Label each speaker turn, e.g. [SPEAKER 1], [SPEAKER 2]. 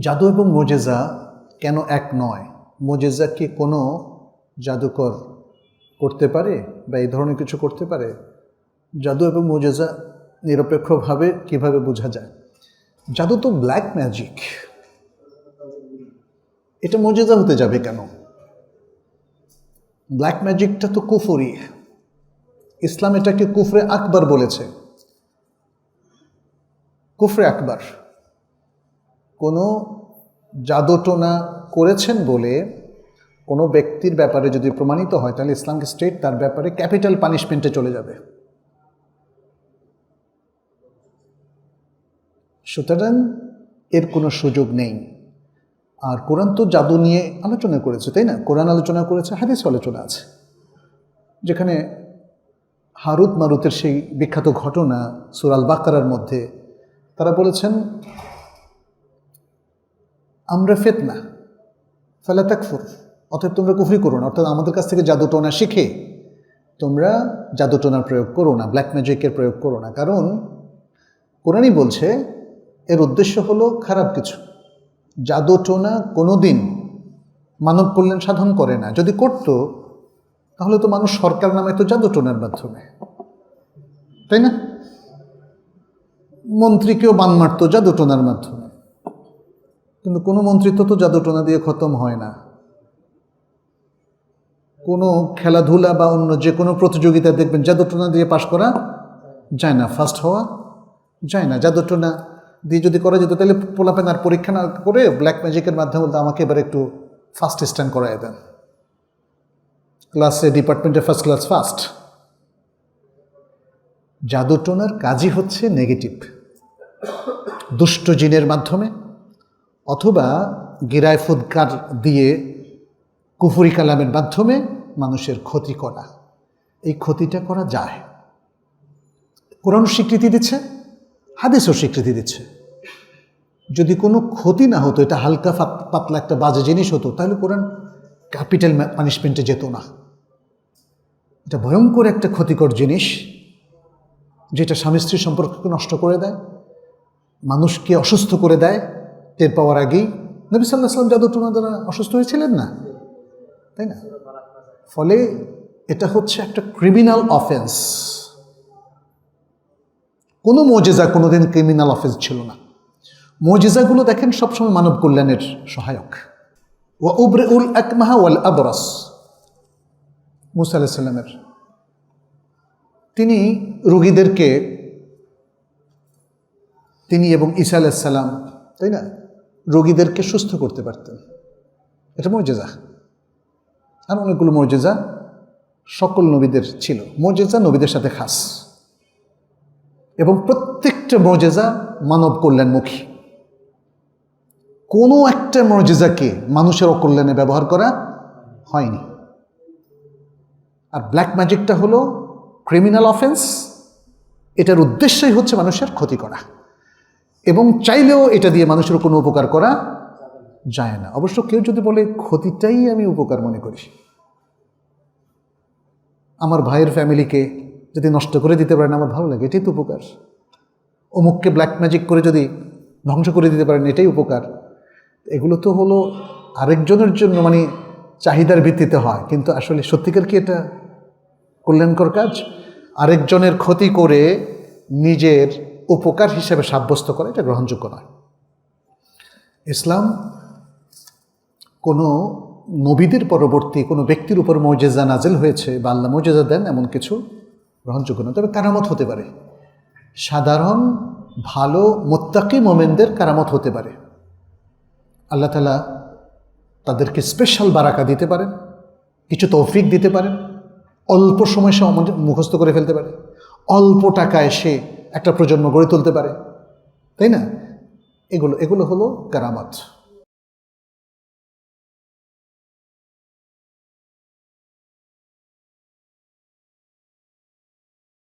[SPEAKER 1] জাদু এবং মোজেজা কেন এক নয়? মোজেজা কি কোনো জাদুকর করতে পারে বা এই ধরনের কিছু করতে পারে? জাদু এবং মোজেজা নিরপেক্ষভাবে কীভাবে বোঝা যায়? জাদু তো ব্ল্যাক ম্যাজিক এটা মোজেজা হতে যাবে কেন? ব্ল্যাক ম্যাজিকটা তো কুফরি। ইসলাম এটাকে কুফরে আকবর বলেছে। কুফরে আকবর। কোনো জাদুটোনা করেছেন বলে কোনো ব্যক্তির ব্যাপারে যদি প্রমাণিত হয়, তাহলে ইসলামিক স্টেট তার ব্যাপারে ক্যাপিটাল পানিশমেন্টে চলে যাবে। সুতরাং এর কোনো সুযোগ নেই। আর কোরআন তো জাদু নিয়ে আলোচনা করেছে, তাই না? কোরআন আলোচনা করেছে হাদিস আলোচনা আছে। যেখানে হারুত মারুতের সেই বিখ্যাত ঘটনা সুরাল বাকারার মধ্যে তারা বলেছেন আমরা ফেতনা, ফেলা তাকফুর, অতএব তোমরা কুফরি করো না, অর্থাৎ আমাদের কাছ থেকে জাদুটোনা শিখে তোমরা জাদুটোনার প্রয়োগ করো না ব্ল্যাক ম্যাজিকের প্রয়োগ করো না। কারণ কোরআনই বলছে, এর উদ্দেশ্য হলো খারাপ কিছু। জাদুটোনা কোনো দিন মানব কল্যাণ সাধন করে না। যদি করতো, তাহলে তো মানুষ সরকার নামে তো জাদুটোনার মাধ্যমে। তাই না? মন্ত্রীকেও বান মারতো জাদুটোনার মাধ্যমে। কিন্তু কোনো মন্ত্রিত্ব তো জাদুটোনা দিয়ে খতম হয় না। কোনো খেলাধুলা বা অন্য যে কোনো প্রতিযোগিতা দেখবেন জাদুটোনা দিয়ে পাশ করা যায় না ফার্স্ট হওয়া যায় না। জাদুটোনা দিয়ে যদি করা যেত, তাহলে পোলাপেন আর পরীক্ষা না করে ব্ল্যাক ম্যাজিকের মাধ্যমে বলতে আমাকে এবার একটু ফার্স্ট স্ট্যান্ড করাই দেন। ক্লাসে ডিপার্টমেন্টে ফার্স্ট ক্লাস ফার্স্ট জাদুটোনার কাজই হচ্ছে নেগেটিভ দুষ্ট জিনের মাধ্যমে অথবা গিরায় ফুদকার দিয়ে কুফুরি কালামের মাধ্যমে মানুষের ক্ষতি করা। এই ক্ষতিটা করা যায়। কোরআন স্বীকৃতি দিচ্ছে, হাদিসও স্বীকৃতি দিচ্ছে। যদি কোনো ক্ষতি না হতো, এটা হালকা পাতলা একটা বাজে জিনিস হতো, তাহলে কোরআন ক্যাপিটাল পানিশমেন্টে যেত না। এটা ভয়ঙ্কর একটা ক্ষতিকর জিনিস, যেটা স্বামী স্ত্রীর সম্পর্ককে নষ্ট করে দেয়, মানুষকে অসুস্থ করে দেয় টের পাওয়ার আগেই নবী সাল্লাহ সাল্লাম জাদুটোনা দ্বারা অসুস্থ হয়েছিলেন না? তাই না? ফলে এটা হচ্ছে একটা ক্রিমিনাল অফেন্স কোনো মজেজা কোনোদিন ক্রিমিনাল অফেন্স ছিল না। মজেজাগুলো দেখেন সবসময় মানব কল্যাণের সহায়ক। ওয়া উবরে উল আকমাহা ওয়াল আবরাস। মুসা আলাহিসাল্লামের তিনি রুগীদেরকে তিনি এবং ঈসা আলাইসাল্লাম তাই না? রোগীদেরকে সুস্থ করতে পারতেন। এটা মর্যাদা আর অনেকগুলো মর্যাদা সকল নবীদের ছিল। মর্যাদা নবীদের সাথে খাস। এবং প্রত্যেকটা মর্যাদা মানব কল্যাণমুখী। কোনো একটা মর্যাদাকে মানুষের অকল্যাণে ব্যবহার করা হয়নি। আর ব্ল্যাক ম্যাজিকটা হলো ক্রিমিনাল অফেন্স এটার উদ্দেশ্যই হচ্ছে মানুষের ক্ষতি করা। এবং চাইলেও এটা দিয়ে মানুষের কোনো উপকার করা যায় না। অবশ্য কেউ যদি বলে, ক্ষতিটাই আমি উপকার মনে করি। আমার ভাইয়ের ফ্যামিলিকে যদি নষ্ট করে দিতে পারেন, আমার ভালো লাগে, এটাই তো উপকার। অমুককে ব্ল্যাক ম্যাজিক করে যদি ধ্বংস করে দিতে পারেন, এটাই উপকার। এগুলো তো হলো আরেকজনের জন্য মানে চাহিদার ভিত্তিতে হয়। কিন্তু আসলে সত্যিকার কি এটা কল্যাণকর কাজ? আরেকজনের ক্ষতি করে নিজের উপকার হিসেবে সাব্যস্ত করা, এটা গ্রহণযোগ্য নয়। ইসলাম কোনো নবীদের পরবর্তী কোনো ব্যক্তির উপর মৌজেজা নাজেল হয়েছে বা আল্লাহ মৌজেজা দেন এমন কিছু গ্রহণযোগ্য নয়। তবে কারামত হতে পারে। সাধারণ, ভালো, মোত্তাকি মোমেনদের কারামত হতে পারে। আল্লাহ তালা তাদেরকে স্পেশাল বারাকা দিতে পারেন, কিছু তৌফিক দিতে পারেন, অল্প সময় সে মুখস্থ করে ফেলতে পারে। অল্প টাকায় সে একটা প্রজন্ম গড়ে তুলতে পারে। তাই না? এগুলো এগুলো হলো কারামাত।